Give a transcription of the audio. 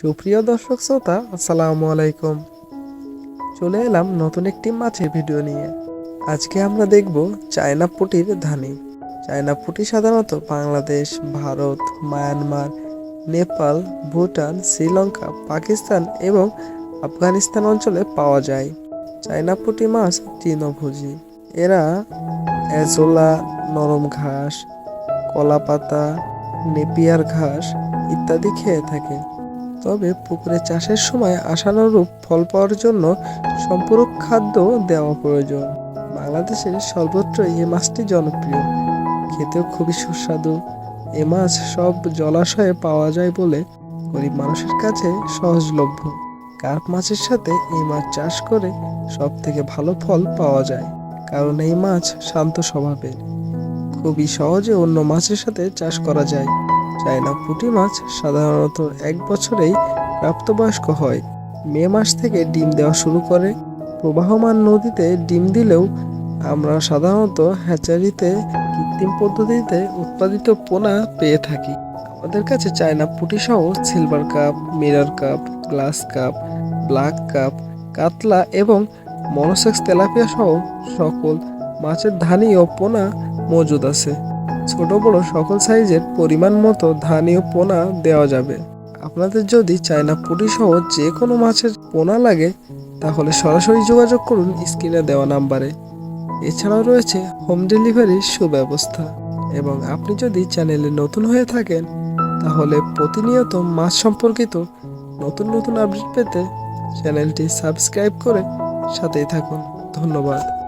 সুপ্রিয় দর্শক শ্রোতা, আসসালামু আলাইকুম। চলে এলাম নতুন একটি মাছের ভিডিও নিয়ে। আজকে আমরা দেখব চায়না পুটির ধানি। চায়না পুটি সাধারণত বাংলাদেশ, ভারত, মায়ানমার, নেপাল, ভুটান, শ্রীলঙ্কা, পাকিস্তান এবং আফগানিস্তান অঞ্চলে পাওয়া যায়। চায়না পুটি মাছ তৃণভোজী। এরা এজোলা, নরম ঘাস কলা পাতা নেপিয়ার ঘাস ইত্যাদি খেয়ে থাকে। তবে পুকুরে চাষের সময় আশানুরূপ ফল পাওয়ার জন্য সম্পূরক খাদ্য দেওয়া প্রয়োজন। বাংলাদেশের সর্বত্র এই মাছটি জনপ্রিয়। খেতেও খুবই সুস্বাদু। এ মাছ সব জলাশয়ে পাওয়া যায় বলে গরিব মানুষের কাছে সহজলভ্য। কার্প মাছের সাথে এই মাছ চাষ করে সব থেকে ভালো ফল পাওয়া যায়, কারণ এই মাছ শান্ত স্বভাবের। খুবই সহজে অন্য মাছের সাথে চাষ করা যায়। চায়না পুঁটি মাছ সাধারণত এক বছরেই প্রাপ্তবয়স্ক হয়। মে মাস থেকে ডিম দেওয়া শুরু করে। প্রবাহমান নদীতে ডিম দিলেও আমরা সাধারণত হ্যাচারিতে, কৃত্রিম পদ্ধতিতে উৎপাদিত পোনা পেয়ে থাকি। আমাদের কাছে চায়না পুঁটি সহ silver carp, mirror carp, glass carp, black carp, কাতলা এবং মনোসেক্স তেলাপিয়া সহ সকল মাছের ধানি ও পোনা মজুদ আছে। ছোট বড় সকল সাইজের পরিমাণ মতো ধানীয় পোনা দেওয়া যাবে। আপনাদের যদি চায়না পুঁটি সহ যে কোনো মাছের পোনা লাগে, তাহলে সরাসরি যোগাযোগ করুন স্ক্রিনে দেওয়া নাম্বারে। এছাড়াও রয়েছে হোম ডেলিভারির সুব্যবস্থা এবং আপনি যদি চ্যানেলে নতুন হয়ে থাকেন, তাহলে প্রতিনিয়ত মাছ সম্পর্কিত নতুন নতুন আপডেট পেতে চ্যানেলটি সাবস্ক্রাইব করে সাথেই থাকুন। ধন্যবাদ।